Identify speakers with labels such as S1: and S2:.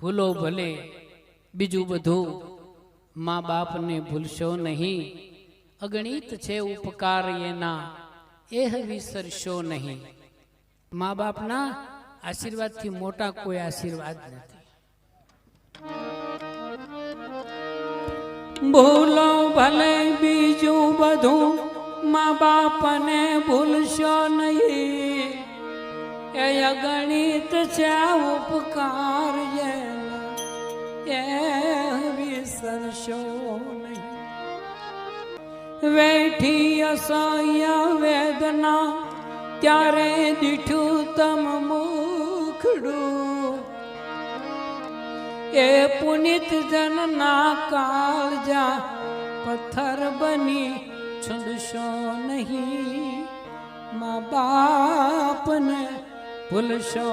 S1: ભૂલો ભલે બીજું બધું મા બાપને ભૂલશો નહીં. અગણિત છે ઉપકાર એના, એહ વિસરશો નહીં. મા બાપના આશીર્વાદથી મોટા કોઈ આશીર્વાદ નથી. ભૂલો ભલે બીજું બધું મા બાપને ભૂલશો નહીં. એ અગણિત છે ઉપકાર વિસરશો નહીં વેઠી અસહ્ય વેદના ત્યારે દીઠું તમ મુખડું એ પુનિત જનના કાળજા પથ્થર બની છૂંદશો નહીં મા બાપને ભૂલશો